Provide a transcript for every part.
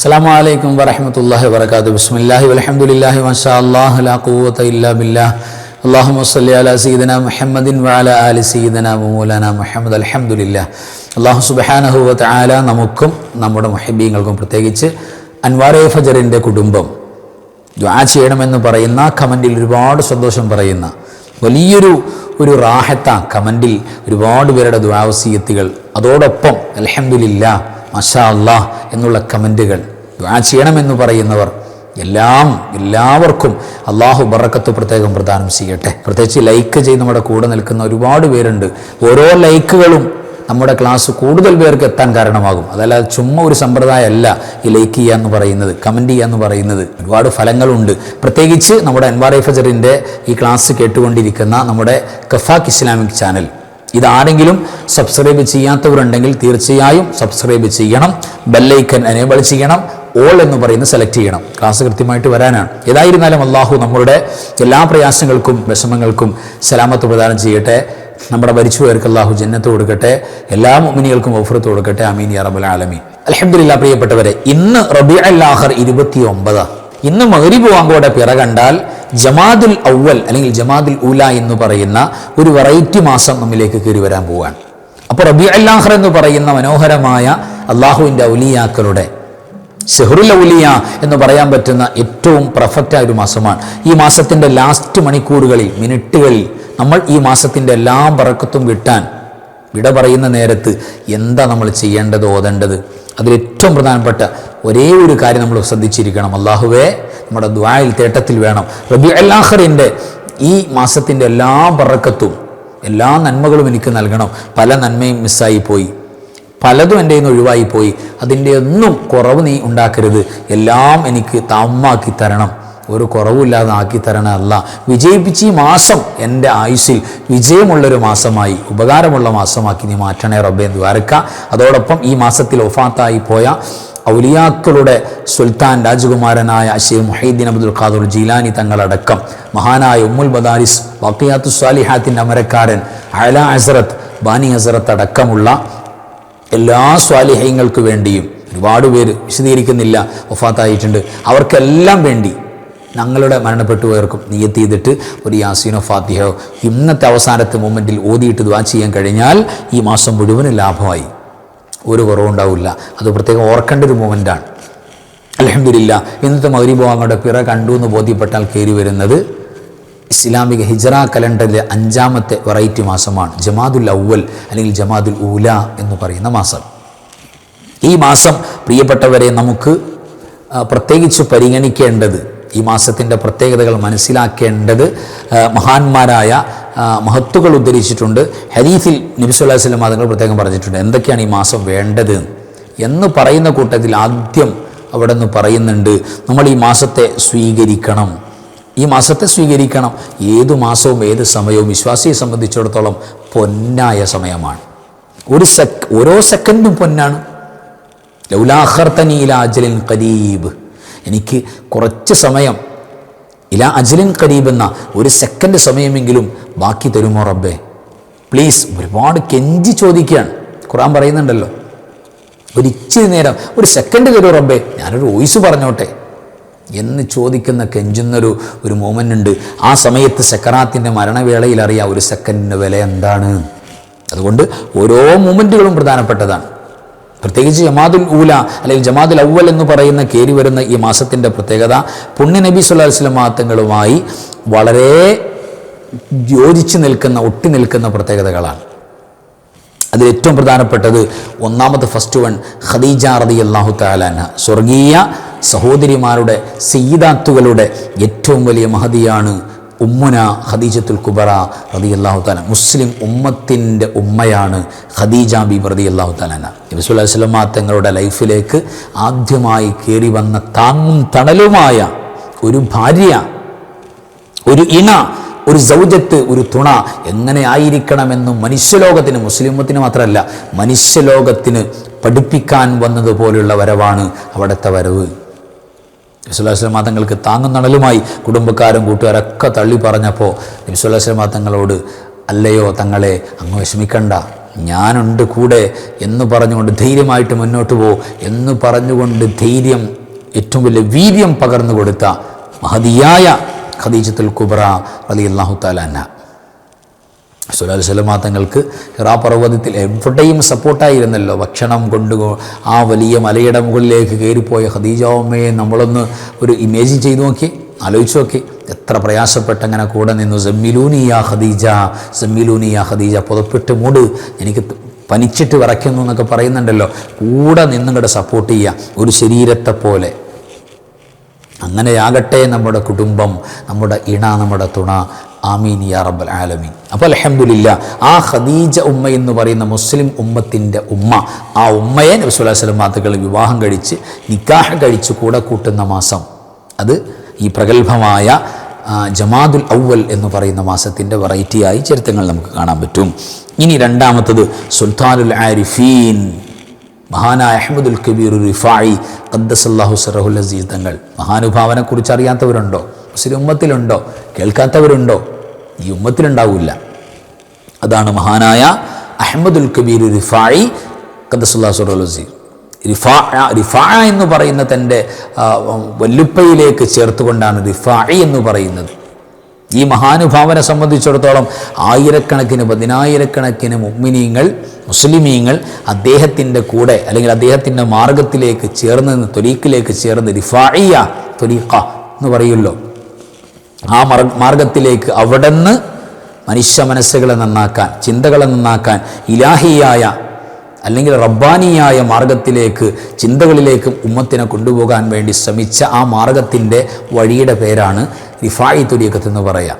അസ്സാം വലൈക്കും വറഹമത്തല്ലാഹി വർക്കാത്തു ബിസ്മില്ലാഹി വലഹമുല്ലാഹി മഷാ അള്ളാഹു ലാ ഖുവത ഇല്ലാ ബില്ലാഹ് അല്ലാഹുമ്മ സ്വല്ലി അലാ സയ്യിദന മുഹമ്മദിൻ വാല ആലി സീദന മൗലാന മുഹമ്മദ് അൽഹംദുലില്ലാഹ് അല്ലാഹു സുബ്ഹാനഹു വ തആല നമുക്കും നമ്മുടെ മുഹബീങ്ങൾക്കും പ്രത്യേകിച്ച് അൻവാറെ ഫജറിന്റെ കുടുംബം ദ്വാ ചെയ്യണമെന്ന് പറയുന്ന കമന്റിൽ ഒരുപാട് സന്തോഷം പറയുന്ന വലിയൊരു ഒരു റാഹത്ത കമന്റിൽ ഒരുപാട് പേരുടെ ദ്വാവസീയത്തികൾ അതോടൊപ്പം അലഹമില്ല മഷാ അള്ളാഹ് എന്നുള്ള കമന്റുകൾ ദ്വാ ചെയ്യണമെന്ന് പറയുന്നവർ എല്ലാം എല്ലാവർക്കും അള്ളാഹു ബറക്കത്ത് പ്രത്യേകം പ്രദാനം ചെയ്യട്ടെ. പ്രത്യേകിച്ച് ലൈക്ക് ചെയ്ത് നമ്മുടെ കൂടെ നിൽക്കുന്ന ഒരുപാട് പേരുണ്ട്. ഓരോ ലൈക്കുകളും നമ്മുടെ ക്ലാസ് കൂടുതൽ പേർക്ക് എത്താൻ കാരണമാകും. അതല്ലാതെ ചുമ്മാ ഒരു സമ്പ്രദായമല്ല ഈ ലൈക്ക് ചെയ്യുക എന്ന് പറയുന്നത് കമന്റ് ചെയ്യുക എന്ന് പറയുന്നത്. ഒരുപാട് ഫലങ്ങളുണ്ട്. പ്രത്യേകിച്ച് നമ്മുടെ അൻവാർ ഫജറിന്റെ ഈ ക്ലാസ് കേട്ടുകൊണ്ടിരിക്കുന്ന നമ്മുടെ കഫാക്ക് ഇസ്ലാമിക് ചാനൽ ഇതാരെങ്കിലും സബ്സ്ക്രൈബ് ചെയ്യാത്തവരുണ്ടെങ്കിൽ തീർച്ചയായും സബ്സ്ക്രൈബ് ചെയ്യണം. ബെല്ലൈക്കൻ എനേബിൾ ചെയ്യണം. ഓൾ എന്ന് പറയുന്നത് സെലക്ട് ചെയ്യണം. ക്ലാസ് കൃത്യമായിട്ട് വരാനാണ്. ഏതായിരുന്നാലും അള്ളാഹു നമ്മളുടെ എല്ലാ പ്രയാസങ്ങൾക്കും വിഷമങ്ങൾക്കും സലാമത്ത് പ്രദാനം ചെയ്യട്ടെ. നമ്മുടെ മരിച്ചുപോയവർക്ക് അള്ളാഹു ജന്നത്ത് കൊടുക്കട്ടെ. എല്ലാ മുമിനികൾക്കും ഓഫറത്ത് കൊടുക്കട്ടെ. അമീൻ യാ റബ്ബുൽ ആലമീൻ. അലഹമില്ല പ്രിയപ്പെട്ടവരെ ഇന്ന് റബി അല്ലാഹർ ഇരുപത്തി ഒമ്പത് ഇന്ന് മഹരിബ് വാങ്കോടെ പിറ കണ്ടാൽ ജമാദുൽ ഔവൽ അല്ലെങ്കിൽ ജമാദുൽ ഊല എന്ന് പറയുന്ന ഒരു വെറൈറ്റി മാസം നമ്മിലേക്ക് കയറി വരാൻ പോവുകയാണ് അപ്പോൾ റബി അല്ലാഹർ എന്ന് പറയുന്ന മനോഹരമായ അള്ളാഹുവിന്റെ ഔലിയാക്കളുടെ സെഹ്റുൽ ഔലിയ എന്ന് പറയാൻ പറ്റുന്ന ഏറ്റവും പെർഫെക്റ്റായ ഒരു മാസമാണ്. ഈ മാസത്തിന്റെ ലാസ്റ്റ് മണിക്കൂറുകളിൽ മിനിറ്റുകളിൽ നമ്മൾ ഈ മാസത്തിന്റെ എല്ലാ പറക്കത്തും വിട്ടാൻ വിട പറയുന്ന നേരത്ത് എന്താ നമ്മൾ ചെയ്യേണ്ടത് ഓതേണ്ടത്? അതിലേറ്റവും പ്രധാനപ്പെട്ട ഒരേ ഒരു കാര്യം നമ്മൾ ശ്രദ്ധിച്ചിരിക്കണം. അള്ളാഹുവേ നമ്മുടെ ദ്വായിൽ തേട്ടത്തിൽ വേണം. റബി അല്ലാഹറിന്റെ ഈ മാസത്തിന്റെ എല്ലാ പറക്കത്തും എല്ലാ നന്മകളും എനിക്ക് നൽകണം. പല നന്മയും മിസ്സായി പോയി പലതും എന്റെ നിന്ന് ഒഴിവായി പോയി അതിന്റെ ഒന്നും കുറവ് നീ ഉണ്ടാക്കരുത്. എല്ലാം എനിക്ക് താമാക്കി തരണം. ഒരു കുറവുമില്ലാതെ ആക്കി തരണേ വിജയിപ്പിച്ച് ഈ മാസം എന്റെ ആയുസ്സിൽ വിജയമുള്ളൊരു മാസമായി ഉപകാരമുള്ള മാസമാക്കി നീ മാറ്റണേ റബ്ബെ എന്ന് അതോടൊപ്പം ഈ മാസത്തിൽ ഒഫാത്തായി പോയ ഔലിയാക്കളുടെ സുൽത്താൻ രാജകുമാരനായ അഷീർ മുഹീദ്ദീൻ അബ്ദുൽ ഖാദുർ ജീലാനി തങ്ങളടക്കം മഹാനായ ഉമ്മുൽ ബദാരിസ് വക്കിയാത്തു സ്വാലിഹാത്തിന്റെ അമരക്കാരൻ അല ഹസറത്ത് ബാനി ഹസറത്ത് അടക്കമുള്ള എല്ലാ സ്വാലിഹ്യങ്ങൾക്ക് വേണ്ടിയും ഒരുപാട് പേര് വിശദീകരിക്കുന്നില്ല ഒഫാത്തായിട്ടുണ്ട് അവർക്കെല്ലാം വേണ്ടി ഞങ്ങളുടെ മരണപ്പെട്ടു പോയവർക്കും നിയത്ത് ചെയ്തിട്ട് ഒരു യാസീനോ ഫാത്തിഹയോ ഇന്നത്തെ അവസാനത്തെ മൊമെന്റിൽ ഓതിയിട്ട് ദ്വാ ചെയ്യാൻ കഴിഞ്ഞാൽ ഈ മാസം മുഴുവനും ലാഭമായി. ഒരു കുറവുണ്ടാവില്ല. അത് പ്രത്യേകം ഓർക്കേണ്ട ഒരു മൊമെന്റാണ് അലഹമില്ല ഇന്നത്തെ മൗരിഭവങ്ങളുടെ പിറ കണ്ടു എന്ന് ബോധ്യപ്പെട്ടാൽ കയറി വരുന്നത് ഇസ്ലാമിക ഹിജറ കലണ്ടറിലെ അഞ്ചാമത്തെ വെറൈറ്റി മാസമാണ്. ജമാദുൽ അവൽ അല്ലെങ്കിൽ ജമാദുൽ ഊല എന്ന് പറയുന്ന മാസം. ഈ മാസം പ്രിയപ്പെട്ടവരെ നമുക്ക് പ്രത്യേകിച്ച് പരിഗണിക്കേണ്ടത് ഈ മാസത്തിന്റെ പ്രത്യേകതകൾ മനസ്സിലാക്കേണ്ടത് മഹാന്മാരായ മഹത്വകൾ ഉദ്ധരിച്ചിട്ടുണ്ട്. ഹരീഫിൽ നബിസുല്ലാ വസ്ലം അതുങ്ങൾ പ്രത്യേകം പറഞ്ഞിട്ടുണ്ട്. എന്തൊക്കെയാണ് ഈ മാസം വേണ്ടത് എന്ന് പറയുന്ന കൂട്ടത്തിൽ ആദ്യം അവിടെ നിന്ന് പറയുന്നുണ്ട് നമ്മൾ ഈ മാസത്തെ സ്വീകരിക്കണം. ഈ മാസത്തെ സ്വീകരിക്കണം. ഏതു മാസവും ഏത് സമയവും വിശ്വാസിയെ സംബന്ധിച്ചിടത്തോളം പൊന്നായ സമയമാണ്. ഒരു സെക് ഓരോ സെക്കൻഡും പൊന്നാണ്. ലൗലാഹർത്തനീലാജലിൻ കരീബ് എനിക്ക് കുറച്ച് സമയം ഇല അജലിൻ കരീബ് എന്ന ഒരു സെക്കൻഡ് സമയമെങ്കിലും ബാക്കി തരുമോ റബ്ബേ? പ്ലീസ് ഒരുപാട് കെഞ്ചി ചോദിക്കുകയാണ്. ഖുറാൻ പറയുന്നുണ്ടല്ലോ ഒരിച്ചിരി നേരം ഒരു സെക്കൻഡ് തരൂ റബ്ബേ ഞാനൊരു വോയിസ് പറഞ്ഞോട്ടെ. എന്ന് ചോദിക്കുന്ന കെഞ്ചുന്നൊരു ഒരു മൂമെന്റ് ഉണ്ട് ആ സമയത്ത് സെക്കറാത്തിന്റെ മരണവേളയിൽ അറിയാം ഒരു സെക്കൻഡിന്റെ വില എന്താണ്. അതുകൊണ്ട് ഓരോ മൂമെന്റുകളും പ്രധാനപ്പെട്ടതാണ്. പ്രത്യേകിച്ച് ജമാദുൽ ഊല അല്ലെങ്കിൽ ജമാദുൽ അവൽ എന്ന് പറയുന്ന കയറി വരുന്ന ഈ മാസത്തിന്റെ പ്രത്യേകത പുണ്യ നബി സുല്ലാ വസ്ലം വളരെ യോജിച്ച് നിൽക്കുന്ന ഒട്ടി നിൽക്കുന്ന പ്രത്യേകതകളാണ്. അതിൽ ഏറ്റവും പ്രധാനപ്പെട്ടത് ഒന്നാമത്തെ ഫസ്റ്റ് വൺ ഖദീജ റതി അള്ളാഹു താലാന സ്വർഗീയ സഹോദരിമാരുടെ സയ്യിദാത്തുകളുടെ ഏറ്റവും വലിയ മഹതിയാണ് ഉമ്മുന ഖദീജത്തുൽ കുബറ റതി അള്ളാഹു താല മുസ്ലിം ഉമ്മത്തിന്റെ ഉമ്മയാണ് ഖദീജ ബി റതി അള്ളാഹു താലാന നബിസുല്ലാസ്ലമ തങ്ങളുടെ ലൈഫിലേക്ക് ആദ്യമായി കയറി വന്ന താങ്ങും തണലുമായ ഒരു ഭാര്യ ഒരു ഇണ ഒരു സൗജത്ത് ഒരു തുണ എങ്ങനെ ആയിരിക്കണമെന്ന് മനുഷ്യലോകത്തിന് മുസ്ലിമത്തിന് മാത്രമല്ല മനുഷ്യലോകത്തിന് പഠിപ്പിക്കാൻ വന്നതുപോലുള്ള വരവാണ് അവിടുത്തെ വരവ്. നബിസ്വല്ലാസ്ലം തങ്ങൾക്ക് താങ്ങും നണലുമായി കുടുംബക്കാരും കൂട്ടുകാരൊക്കെ തള്ളി പറഞ്ഞപ്പോൾ നബിസ്വല്ലാസ്ലം തങ്ങളോട് അല്ലയോ തങ്ങളെ അങ്ങ് വിഷമിക്കണ്ട. ഞാനുണ്ട് കൂടെ എന്ന് പറഞ്ഞുകൊണ്ട് ധൈര്യമായിട്ട് മുന്നോട്ട് പോ എന്ന് പറഞ്ഞുകൊണ്ട് ധൈര്യം ഏറ്റവും വലിയ വീര്യം പകർന്നു കൊടുത്ത മഹതിയായ ഖദീജത്തുൽ കുബ്ര അലി അള്ളാഹു താലാന്ന സുലാൽ സലമാ തങ്ങൾക്ക് ഹിറാ പർവതത്തിൽ എവിടെയും സപ്പോർട്ടായിരുന്നല്ലോ. ഭക്ഷണം കൊണ്ട് ആ വലിയ മലയുടെ മുകളിലേക്ക് കയറിപ്പോയ ഖദീജ ഉമ്മയെ നമ്മളൊന്ന് ഒരു ഇമേജിൻ ചെയ്തു നോക്കി ആലോചിച്ച് നോക്കി. എത്ര പ്രയാസപ്പെട്ട് അങ്ങനെ കൂടെ നിന്നു. സമ്മിലൂനിയ ഖദീജ സമ്മിലൂനിയ ഖദീജ പുതപ്പിട്ട് മൂട് എനിക്ക് പനിച്ചിട്ട് വിറയ്ക്കുന്നു എന്നൊക്കെ പറയുന്നുണ്ടല്ലോ. കൂടെ നിന്നുകൂടെ സപ്പോർട്ട് ചെയ്യുക ഒരു ശരീരത്തെ പോലെ. അങ്ങനെയാകട്ടെ നമ്മുടെ കുടുംബം നമ്മുടെ ഇണ നമ്മുടെ തുണ. ആമീൻ യാ റബ്ബൽ ആലമീൻ. അപ്പോൾ അലഹമുല്ല ആ ഖദീജ ഉമ്മ എന്ന് പറയുന്ന മുസ്ലിം ഉമ്മത്തിന്റെ ഉമ്മ ആ ഉമ്മയെ നബ്സുല്ലാസ്ലം സ്വലം മാത്തുകൾ വിവാഹം കഴിച്ച് നിക്കാഹ് കഴിച്ച് കൂടെ കൂട്ടുന്ന മാസം. അത് ഈ പ്രഗത്ഭമായ ജമാദുൽ ഔവൽ എന്ന് പറയുന്ന മാസത്തിന്റെ വെറൈറ്റിയായി ചരിത്രങ്ങൾ നമുക്ക് കാണാൻ പറ്റും. ഇനി രണ്ടാമത്തത് സുൽത്താനുൽ ആരിഫീൻ മഹാനായ അഹമ്മദുൽ കബീർ റിഫായി ഖദ്ദസല്ലാഹു സറഹുൽ അസീസ് തങ്ങൾ. മഹാനുഭാവനെക്കുറിച്ച് അറിയാത്തവരുണ്ടോ? മുസ്ലിം ഉമ്മത്തിലുണ്ടോ? കേൾക്കാത്തവരുണ്ടോ? ഈ ഉമ്മത്തിലുണ്ടാവില്ല അതാണ് മഹാനായ അഹമ്മദുൽ കബീർ റിഫായി ഖദ്ദസുല്ലാ സറഹുൽ റിഫാ റിഫാ എന്ന് പറയുന്ന തന്റെ വല്ലുപ്പയിലേക്ക് ചേർത്തുകൊണ്ടാണ് റിഫായി എന്ന് പറയുന്നത്. ഈ മഹാനുഭാവനെ സംബന്ധിച്ചിടത്തോളം ആയിരക്കണക്കിന് പതിനായിരക്കണക്കിന് മുഗ്മിനീങ്ങൾ മുസ്ലിമീങ്ങൾ അദ്ദേഹത്തിന്റെ കൂടെ അല്ലെങ്കിൽ അദ്ദേഹത്തിന്റെ മാർഗത്തിലേക്ക് ചേർന്ന് തൊലീക്കിലേക്ക് ചേർന്ന് റിഫായിയ തൊലീഖ എന്ന് പറയുമല്ലോ. ആ മാർ മാർഗത്തിലേക്ക് അവിടുന്ന് മനുഷ്യ മനസ്സുകളെ നന്നാക്കാൻ ചിന്തകളെ നന്നാക്കാൻ ഇലാഹിയായ അല്ലെങ്കിൽ റബ്ബാനിയായ മാർഗത്തിലേക്ക് ചിന്തകളിലേക്ക് ഉമ്മത്തിനെ കൊണ്ടുപോകാൻ വേണ്ടി ശ്രമിച്ച ആ മാർഗത്തിന്റെ വഴിയുടെ പേരാണ് റിഫായി തുരിയക്കത്ത് എന്ന് പറയാം.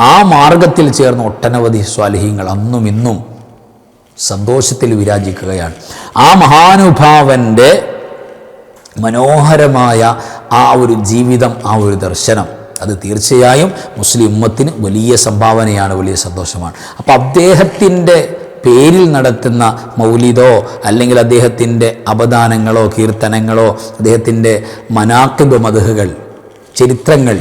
ആ മാർഗത്തിൽ ചേർന്ന ഒട്ടനവധി സ്വാലിഹീങ്ങൾ അന്നും ഇന്നും സന്തോഷത്തിൽ വിരാജിക്കുകയാണ്. ആ മഹാനുഭാവന്റെ മനോഹരമായ ആ ഒരു ജീവിതം ആ ഒരു ദർശനം അത് തീർച്ചയായും മുസ്ലിം ഉമ്മത്തിന് വലിയ സംഭാവനയാണ് വലിയ സന്തോഷമാണ്. അപ്പോൾ അദ്ദേഹത്തിന്റെ പേരിൽ നടത്തുന്ന മൗലിദോ അല്ലെങ്കിൽ അദ്ദേഹത്തിന്റെ അപദാനങ്ങളോ കീർത്തനങ്ങളോ അദ്ദേഹത്തിന്റെ മനാക്കിബ് മതഹുകൾ ചരിത്രങ്ങൾ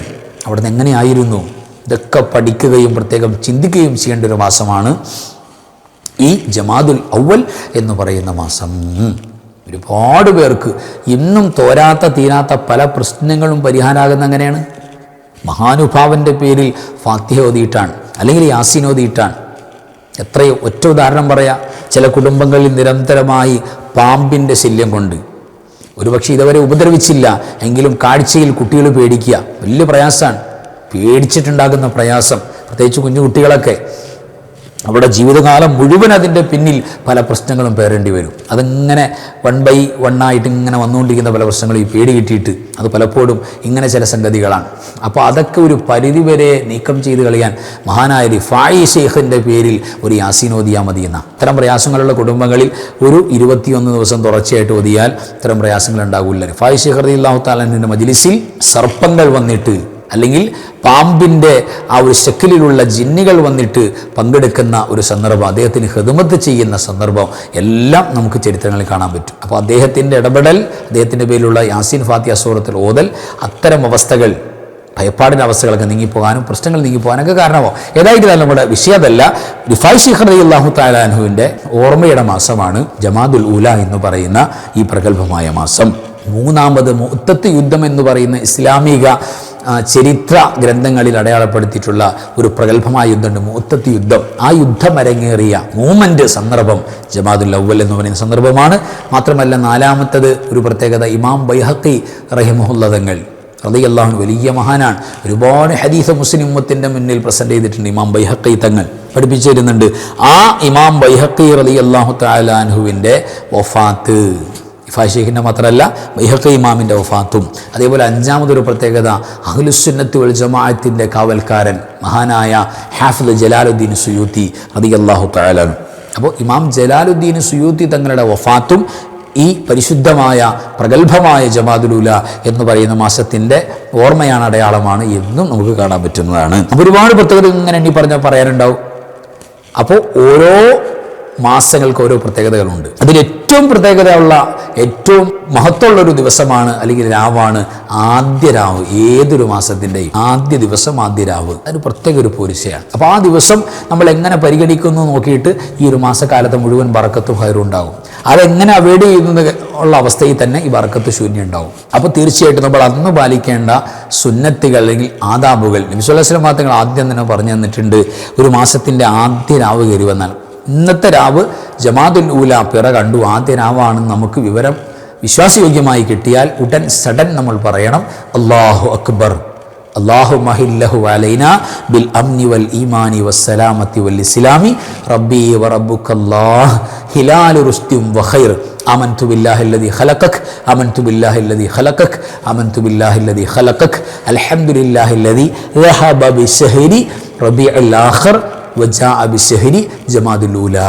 അവിടുന്ന് എങ്ങനെയായിരുന്നു? ഇതൊക്കെ പഠിക്കുകയും പ്രത്യേകം ചിന്തിക്കുകയും ചെയ്യേണ്ട ഒരു മാസമാണ്. ഈ ജമാദുൽ ഔവൽ എന്ന് പറയുന്ന മാസം. ഒരുപാട് പേർക്ക് ഇന്നും തോരാത്ത തീരാത്ത പല പ്രശ്നങ്ങളും പരിഹാരമാകുന്ന അങ്ങനെയാണ് മഹാനുഭാവന്റെ പേരിൽ ഫാത്തിഹ ഓതിയിട്ടാണ് അല്ലെങ്കിൽ യാസീൻ ഓതിയിട്ടാണ്. എത്രയോ ഒറ്റ ഉദാഹരണം പറയാം. ചില കുടുംബങ്ങളിൽ നിരന്തരമായി പാമ്പിന്റെ ശല്യം കൊണ്ട് ഒരുപക്ഷെ ഇതുവരെ ഉപദ്രവിച്ചില്ല. എങ്കിലും കാഴ്ചയിൽ കുട്ടികൾ പേടിക്കുക. വലിയ പ്രയാസമാണ്. പേടിച്ചിട്ടുണ്ടാകുന്ന പ്രയാസം. പ്രത്യേകിച്ച് കുഞ്ഞു കുട്ടികളൊക്കെ. അവിടെ ജീവിതകാലം മുഴുവൻ അതിന്റെ പിന്നിൽ പല പ്രശ്നങ്ങളും പേരേണ്ടി വരും. അതിങ്ങനെ വൺ ബൈ ആയിട്ട് ഇങ്ങനെ വന്നുകൊണ്ടിരിക്കുന്ന പല പ്രശ്നങ്ങളും ഈ പേടി കിട്ടിയിട്ട് അത് പലപ്പോഴും ഇങ്ങനെ ചില സംഗതികളാണ്. അപ്പോൾ അതൊക്കെ ഒരു പരിധിവരെ നീക്കം ചെയ്ത് കളയാൻ മഹാനായ ഫായി ഷെയ്ഖിന്റെ പേരിൽ ഒരു യാസീൻ ഓതിയാൽ മതി എന്ന. ഇത്തരം പ്രയാസങ്ങളുള്ള കുടുംബങ്ങളിൽ ഒരു ഇരുപത്തിയൊന്ന് ദിവസം തുടർച്ചയായിട്ട് ഓതിയാൽ ഇത്തരം പ്രയാസങ്ങൾ ഉണ്ടാകില്ല ഫായി ഷെയ്ഖ് റതി അള്ളാഹു താലിന്റെ മജിലിസിൽ സർപ്പങ്ങൾ വന്നിട്ട് അല്ലെങ്കിൽ പാമ്പിന്റെ ആ ഒരു ശക്കിലുള്ള ജിന്നുകൾ വന്നിട്ട് പങ്കെടുക്കുന്ന ഒരു സന്ദർഭം അദ്ദേഹത്തിന് ഹൃദമത്ത് ചെയ്യുന്ന സന്ദർഭം എല്ലാം നമുക്ക് ചരിത്രങ്ങളിൽ കാണാൻ പറ്റും. അപ്പോൾ അദ്ദേഹത്തിന്റെ ഇടപെടൽ അദ്ദേഹത്തിന്റെ പേരിലുള്ള യാസീൻ ഫാത്തി അസൂറത്തിൽ ഓതൽ അത്തരം അവസ്ഥകൾ ഭയപ്പാടിന്റെ അവസ്ഥകളൊക്കെ നീങ്ങിപ്പോകാനും പ്രശ്നങ്ങൾ നീങ്ങിപ്പോകാനൊക്കെ കാരണമോ ഏതായിരുന്നാലും നമ്മുടെ വിഷയതല്ല റിഫായ് ഷിഖർ അള്ളാഹു താലാൻഹുവിന്റെ ഓർമ്മയുടെ മാസമാണ് ജമാദുൽ ഉല എന്ന് പറയുന്ന ഈ പ്രഗത്ഭമായ മാസം. മൂന്നാമത് മുത്തത്ത് യുദ്ധം എന്ന് പറയുന്ന ഇസ്ലാമിക ചരിത്ര ഗ്രന്ഥങ്ങളിൽ അടയാളപ്പെടുത്തിയിട്ടുള്ള ഒരു പ്രഗത്ഭമായ യുദ്ധമുണ്ട്. മൂത്തത്തി യുദ്ധം. ആ യുദ്ധം അരങ്ങേറിയ മൂമെന്റ് സന്ദർഭം ജമാദുൽ അവൽ എന്ന് പറയുന്ന സന്ദർഭമാണ്. മാത്രമല്ല നാലാമത്തത് ഒരു പ്രത്യേകത ഇമാം ബൈഹക്കി റഹിമുല്ലതങ്ങൾ റതിയല്ലാഹു വലിയ മഹാനാണ്. ഒരുപാട് ഹദീസ് മുസ്ലിം ഉമ്മത്തിന്റെ മുന്നിൽ പ്രസന്റ് ചെയ്തിട്ടുണ്ട് ഇമാം ബൈഹക്കി തങ്ങൾ. പഠിപ്പിച്ചു തരുന്നുണ്ട്. ആ ഇമാം ബൈഹക്കി റതി അള്ളാഹു താലാൻഹുവിന്റെ വഫാത്ത്. ഫാഷേഖിന്റെ മാത്രമല്ല ഇഹക്ക ഇമാമിന്റെ വഫാത്തും. അതേപോലെ അഞ്ചാമതൊരു പ്രത്യേകത അഹ്ലുസുന്നത്ത് വൽ ജമാഅത്തിന്റെ കാവൽക്കാരൻ മഹാനായ ഹാഫിദ് ജലാലുദ്ദീൻ സുയൂത്തി അതി അള്ളാഹു തയാലാണ് അപ്പോൾ ഇമാം ജലാലുദ്ദീൻ സുയൂത്തി തങ്ങളുടെ വഫാത്തും ഈ പരിശുദ്ധമായ പ്രഗത്ഭമായ ജമാദുലുല എന്ന് പറയുന്ന മാസത്തിന്റെ ഓർമ്മയാണ് അടയാളമാണ് എന്നും നമുക്ക് കാണാൻ പറ്റുന്നതാണ്. അപ്പോൾ ഒരുപാട് പ്രത്യേകത ഇങ്ങനെ എണ്ണി പറഞ്ഞാൽ പറയാനുണ്ടാവും. അപ്പോൾ ഓരോ മാസങ്ങൾക്ക് ഓരോ പ്രത്യേകതകളുണ്ട്. അതിൽ ഏറ്റവും പ്രത്യേകതയുള്ള ഏറ്റവും മഹത്വമുള്ള ഒരു ദിവസമാണ് അല്ലെങ്കിൽ രാവാണ് ആദ്യ രാവ് ഏതൊരു മാസത്തിന്റെയും ആദ്യ ദിവസം ആദ്യ രാവ്. അതിന് പ്രത്യേക ഒരു പോരിശയാണ്. അപ്പോൾ ആ ദിവസം നമ്മൾ എങ്ങനെ പരിഗണിക്കുന്നു നോക്കിയിട്ട് ഈ ഒരു മാസക്കാലത്ത് മുഴുവൻ വറക്കത്തും ഹൈറും ഉണ്ടാകും അതെങ്ങനെ അവോയ്ഡ് ചെയ്യുന്നത് ഉള്ള അവസ്ഥയിൽ തന്നെ ഈ വറക്കത്ത് ശൂന്യം ഉണ്ടാവും. അപ്പോൾ തീർച്ചയായിട്ടും നമ്മൾ അന്ന് പാലിക്കേണ്ട സുന്നത്തുകൾ അല്ലെങ്കിൽ ആദാബുകൾ നിമിസ്വലസ്ലം മാത്രങ്ങൾ ആദ്യം തന്നെ പറഞ്ഞു തന്നിട്ടുണ്ട്. ഒരു മാസത്തിന്റെ ആദ്യ രാവ് കയറി വന്നാൽ ഇന്നത്തെ രാവ് ജമാതുൽ ഊല പിറ കണ്ടു ആദ്യ രാവാണെന്ന് നമുക്ക് വിവരം വിശ്വാസയോഗ്യമായി കിട്ടിയാൽ ഉടൻ സഡൻ നമ്മൾ പറയണം അള്ളാഹു അക്ബർ അള്ളാഹു മഹില്ലഹു അലൈന ബിൽ അംനി വൽ ഈമാനി വസ്സലാമത്തി വൽ ഇസ്ലാമി റബ്ബി വ റബ്ബുക്കല്ലാഹ് ഹിലാലു റുസ്തിം വഖൈർ آمنت بالله الذي خلقك آمنت بالله الذي خلقك آمنت بالله الذي خلقك الحمد لله الذي ذهب بالشهر ربيع الآخر വജാ ജമാദുലൂല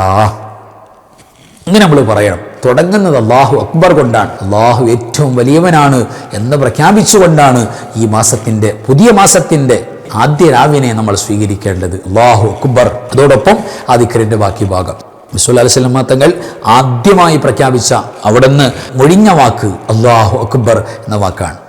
ഇങ്ങനെ നമ്മൾ പറയണം. തുടങ്ങുന്നത് അള്ളാഹു അക്ബർ കൊണ്ടാണ്. അള്ളാഹു ഏറ്റവും വലിയവനാണ് എന്ന് പ്രഖ്യാപിച്ചുകൊണ്ടാണ് ഈ മാസത്തിന്റെ പുതിയ മാസത്തിന്റെ ആദ്യ രാവിനെ നമ്മൾ സ്വീകരിക്കേണ്ടത്. അള്ളാഹു അക്ബർ. അതോടൊപ്പം ആദിക്കറിന്റെ ബാക്കി ഭാഗം. മിസുല്ലാസ്ലമ തങ്ങൾ ആദ്യമായി പ്രഖ്യാപിച്ച അവിടുന്ന് മൊഴിഞ്ഞ വാക്ക് അള്ളാഹു അക്ബർ എന്ന വാക്കാണ്.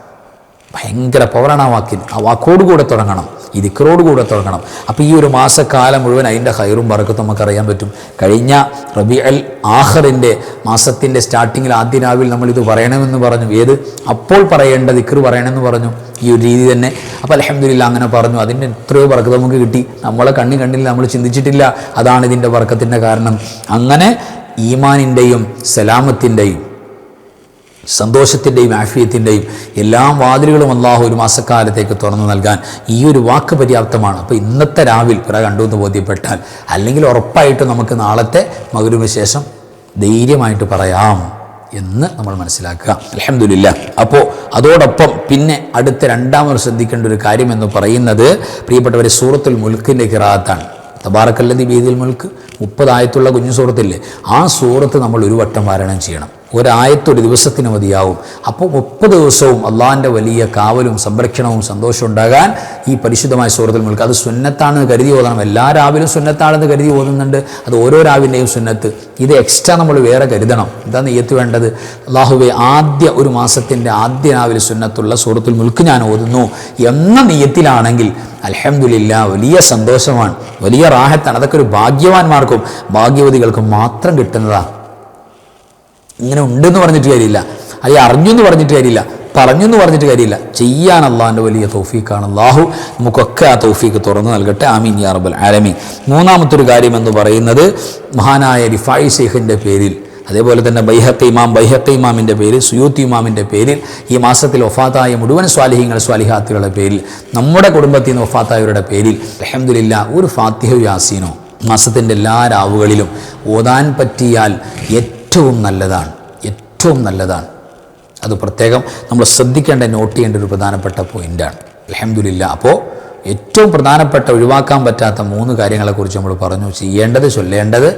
ഭയങ്കര പവറാണ് ആ വാക്കിന് ആ വാക്കോടുകൂടെ തുടങ്ങണം. ഈ ദിക്കറോടുകൂടെ തുടങ്ങണം. അപ്പോൾ ഈ ഒരു മാസക്കാലം മുഴുവൻ അതിന്റെ ഹൈറും പറക്കത്തും നമുക്ക് അറിയാൻ പറ്റും. കഴിഞ്ഞ റബി അൽ ആഹറിന്റെ മാസത്തിന്റെ സ്റ്റാർട്ടിങ്ങിൽ ആദ്യ രാവിൽ നമ്മൾ ഇത് പറയണമെന്ന് പറഞ്ഞു. ഏത്? അപ്പോൾ പറയേണ്ട ദിക്കർ പറയണമെന്ന് പറഞ്ഞു. ഈ ഒരു രീതി തന്നെ. അപ്പോൾ അലഹമ്മദില്ല അങ്ങനെ പറഞ്ഞു. അതിന്റെ എത്രയോ പറക്കത്ത് നമുക്ക് കിട്ടി. നമ്മളെ കണ്ണി കണ്ടില്ല നമ്മൾ ചിന്തിച്ചിട്ടില്ല. അതാണ് ഇതിന്റെ പറക്കത്തിന്റെ കാരണം. അങ്ങനെ ഈമാനിന്റെയും സലാമത്തിന്റെയും സന്തോഷത്തിന്റെയും ആഫിയത്തിന്റെയും എല്ലാ വാതിലുകളും അള്ളാഹു ഒരു മാസക്കാലത്തേക്ക് തുറന്നു നൽകാൻ ഈ ഒരു വാക്ക് പര്യാപ്തമാണ്. അപ്പോൾ ഇന്നത്തെ രാവിൽ പിറ കണ്ടു എന്ന് ബോധ്യപ്പെട്ടാൽ അല്ലെങ്കിൽ ഉറപ്പായിട്ട് നമുക്ക് നാളത്തെ മകരുവിന് ശേഷം ധൈര്യമായിട്ട് പറയാം എന്ന് നമ്മൾ മനസ്സിലാക്കുക. അലഹമില്ല അപ്പോൾ അതോടൊപ്പം പിന്നെ അടുത്ത രണ്ടാമത് ശ്രദ്ധിക്കേണ്ട ഒരു കാര്യം എന്ന് പറയുന്നത് പ്രിയപ്പെട്ടവരെ സൂറത്തുൽ മുൽക്കിന്റെ കിറാത്താണ്. തബാറക്കല്ലതി ബീദിൽ മുൽക്ക് മുപ്പതായത്തുള്ള കുഞ്ഞു സൂറത്തില്ലേ? ആ സൂറത്ത് നമ്മൾ ഒരു വട്ടം വാരണം ചെയ്യണം. ഒരായത്ത് ഒരു ദിവസത്തിന് മതിയാവും. അപ്പോൾ മുപ്പത് ദിവസവും അള്ളാഹിന്റെ വലിയ കാവലും സംരക്ഷണവും സന്തോഷവും ഉണ്ടാകാൻ ഈ പരിശുദ്ധമായ സുഹൃത്തിൽ നിങ്ങൾക്ക് അത് സുന്നത്താണെന്ന് കരുതി ഓതണം. എല്ലാ രാവിലും സുന്നത്താണെന്ന് കരുതി ഓതുന്നുണ്ട്. അത് ഓരോ രാവിലെയും സുന്നത്ത്. ഇത് എക്സ്ട്രാ നമ്മൾ വേറെ കരുതണം. എന്താ നെയ്യത്ത് വേണ്ടത്? അള്ളാഹുബെ ആദ്യ ഒരു മാസത്തിന്റെ ആദ്യ രാവിലെ സുന്നത്തുള്ള സൂറത്തുൽ മുൽക്ക് ഞാൻ ഓതുന്നു. എന്ന നെയ്യത്തിലാണെങ്കിൽ അലഹമില്ല വലിയ സന്തോഷമാണ്. വലിയ റാഹത്താണ്. അതൊക്കെ ഒരു ഭാഗ്യവാന്മാർക്കും ഭാഗ്യവതികൾക്കും മാത്രം കിട്ടുന്നതാണ് ഇങ്ങനെ ഉണ്ടെന്ന് പറഞ്ഞിട്ട് കാര്യമില്ല. അല്ലെ അറിഞ്ഞു എന്ന് പറഞ്ഞിട്ട് കാര്യമില്ല. പറഞ്ഞു എന്ന് പറഞ്ഞിട്ട് കാര്യമില്ല. ചെയ്യാൻ അള്ളാഹിന്റെ വലിയ തൗഫീഖാണ്. അള്ളാഹു നമുക്കൊക്കെ ആ തൗഫീഖ് തുറന്നു നൽകട്ടെ. ആമീൻ യാ റബ്ബൽ ആലമീൻ. മൂന്നാമത്തെ ഒരു കാര്യം എന്ന് പറയുന്നത് മഹാനായ റിഫായി ഷെയ്ഖിന്റെ പേരിൽ. അതേപോലെ തന്നെ ബൈഹത്ത് ഇമാം ബൈഹത്ത് ഇമാമിന്റെ പേരിൽ സുയൂത്ത് ഇമാമിന്റെ പേരിൽ ഈ മാസത്തിൽ ഒഫാത്തായ മുഴുവൻ സ്വാലിഹിങ്ങൾ സ്വാലിഹാത്തുകളുടെ പേരിൽ നമ്മുടെ കുടുംബത്തിൽ നിന്ന് ഒഫാത്തായവരുടെ പേരിൽ അലഹമില്ല ഒരു ഫാത്തിഹ യാസീനോ മാസത്തിന്റെ എല്ലാ രാവുകളിലും ഓതാൻ പറ്റിയാൽ ഏറ്റവും നല്ലതാണ് ഏറ്റവും നല്ലതാണ്. അത് പ്രത്യേകം നമ്മൾ ശ്രദ്ധിക്കേണ്ട നോട്ട് ചെയ്യേണ്ട ഒരു പ്രധാനപ്പെട്ട പോയിന്റാണ് അലഹമില്ല അപ്പോൾ ഏറ്റവും പ്രധാനപ്പെട്ട ഒഴിവാക്കാൻ പറ്റാത്ത മൂന്ന് കാര്യങ്ങളെക്കുറിച്ച് നമ്മൾ പറഞ്ഞു ചെയ്യേണ്ടത് ചൊല്ലേണ്ടത്.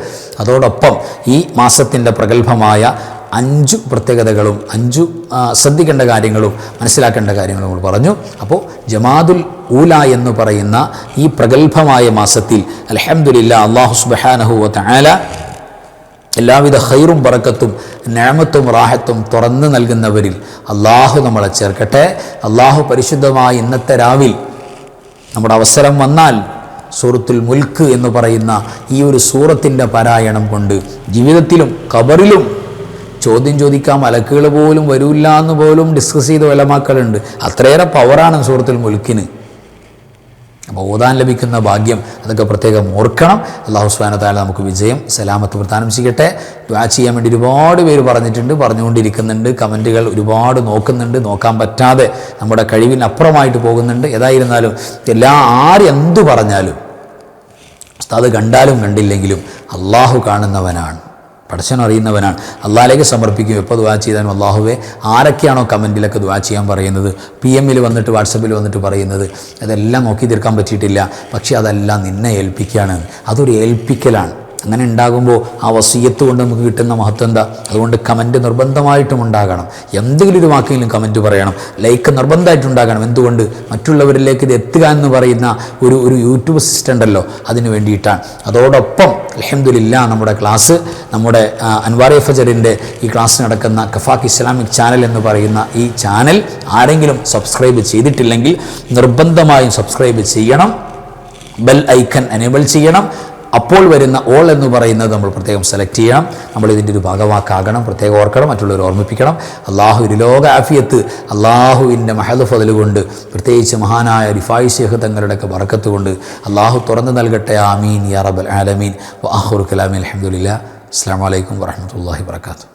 അതോടൊപ്പം ഈ മാസത്തിന്റെ പ്രഗത്ഭമായ അഞ്ചു പ്രത്യേകതകളും അഞ്ചു ശ്രദ്ധിക്കേണ്ട കാര്യങ്ങളും മനസ്സിലാക്കേണ്ട കാര്യങ്ങളും നമ്മൾ പറഞ്ഞു. അപ്പോൾ ജമാദുൽ ഊല എന്ന് പറയുന്ന ഈ പ്രഗത്ഭമായ മാസത്തിൽ അലഹമുല്ല അള്ളാഹു സുബാനഹുവ തആല എല്ലാവിധ ഹൈറും പറക്കത്തും നേമത്തും റാഹത്തും തുറന്നു നൽകുന്നവരിൽ അള്ളാഹു നമ്മളെ ചേർക്കട്ടെ. അള്ളാഹു പരിശുദ്ധമായ ഇന്നത്തെ രാവിൽ നമ്മുടെ അവസരം വന്നാൽ സൂറത്തുൽ മുൽക്ക് എന്ന് പറയുന്ന ഈ ഒരു സൂറത്തിന്റെ പാരായണം കൊണ്ട് ജീവിതത്തിലും കബറിലും ചോദ്യം ചോദിക്കാൻ അലക്കുകൾ പോലും വരില്ല എന്ന് പോലും ഡിസ്കസ് ചെയ്ത വലമാക്കളുണ്ട്. അത്രയേറെ പവറാണ് സൂറത്തുൽ മുൽക്കിന്. അപ്പോൾ ഓതാൻ ലഭിക്കുന്ന ഭാഗ്യം അതൊക്കെ പ്രത്യേകം ഓർക്കണം. അള്ളാഹു സുബാന താല നമുക്ക് വിജയം സലാമത്ത് പ്രധാനം ചെയ്യട്ടെ. ദ്വാ ചെയ്യാൻ വേണ്ടി ഒരുപാട് പേര് പറഞ്ഞിട്ടുണ്ട് പറഞ്ഞുകൊണ്ടിരിക്കുന്നുണ്ട്. കമന്റുകൾ ഒരുപാട് നോക്കുന്നുണ്ട്. നോക്കാൻ പറ്റാതെ നമ്മുടെ കഴിവിനപ്പുറമായിട്ട് പോകുന്നുണ്ട്. ഏതായിരുന്നാലും എല്ലാ ആര് എന്തു പറഞ്ഞാലും ഉസ്താദ് കണ്ടാലും കണ്ടില്ലെങ്കിലും അള്ളാഹു കാണുന്നവനാണ്. പഠിച്ചൻ അറിയുന്നവനാണ് അള്ളാഹിലേക്ക് സമർപ്പിക്കും എപ്പോൾ ദുവാ ചെയ്താലും അള്ളാഹുവെ ആരൊക്കെയാണോ കമന്റിലൊക്കെ ദുവാ ചെയ്യാൻ പറയുന്നത്? പി എമ്മിൽ വന്നിട്ട് വാട്സപ്പിൽ വന്നിട്ട് പറയുന്നത് അതെല്ലാം നോക്കി തീർക്കാൻ പറ്റിയിട്ടില്ല. പക്ഷേ അതെല്ലാം നിന്നെ ഏൽപ്പിക്കുകയാണ്. അതൊരു ഏൽപ്പിക്കലാണ്. അങ്ങനെ ഉണ്ടാകുമ്പോൾ ആ വസീയത്ത് കൊണ്ട് നമുക്ക് കിട്ടുന്ന മഹത്വം എന്താ? അതുകൊണ്ട് കമന്റ് നിർബന്ധമായിട്ടും ഉണ്ടാകണം. എന്തെങ്കിലും ഒരു വാക്കെങ്കിലും കമന്റ് പറയണം. ലൈക്ക് നിർബന്ധമായിട്ടും ഉണ്ടാകണം. എന്തുകൊണ്ട്? മറ്റുള്ളവരിലേക്ക് ഇത് എത്തുക എന്ന് പറയുന്ന ഒരു ഒരു യൂട്യൂബ് സിസ്റ്റം ഉണ്ടല്ലോ അതിന് വേണ്ടിയിട്ടാണ്. അതോടൊപ്പം അലഹമില്ല നമ്മുടെ ക്ലാസ് നമ്മുടെ അൻവാർ ഫജറിന്റെ ഈ ക്ലാസ് നടക്കുന്ന കഫാക്ക് ഇസ്ലാമിക് ചാനൽ എന്ന് പറയുന്ന ഈ ചാനൽ ആരെങ്കിലും സബ്സ്ക്രൈബ് ചെയ്തിട്ടില്ലെങ്കിൽ നിർബന്ധമായും സബ്സ്ക്രൈബ് ചെയ്യണം. ബെൽ ഐക്കൺ എനേബിൾ ചെയ്യണം. അപ്പോൾ വരുന്ന ഓൾ എന്ന് പറയുന്നത് നമ്മൾ പ്രത്യേകം സെലക്ട് ചെയ്യാം. നമ്മൾ ഇതിന്റെ ഒരു ഭാഗമാക്കാകണം പ്രത്യേകം ഓർക്കണം. മറ്റുള്ളവർ ഓർമ്മിപ്പിക്കണം. അള്ളാഹു ഒരു ലോക ആഫിയത്ത് അള്ളാഹുവിന്റെ മഹദ് ഫതൽ കൊണ്ട് പ്രത്യേകിച്ച് മഹാനായ റിഫായി ശേഖ് തങ്ങളുടെയൊക്കെ വറക്കത്ത് കൊണ്ട് അള്ളാഹു തുറന്നു നൽകട്ടെ. ആമീൻ. യാ റബൽ ആലമീൻ. വാഹുർ കലാമി അലഹമുല്ല അസ്സാം വലൈക്കും വറഹമത്തല്ലാഹി വർക്കാത്തു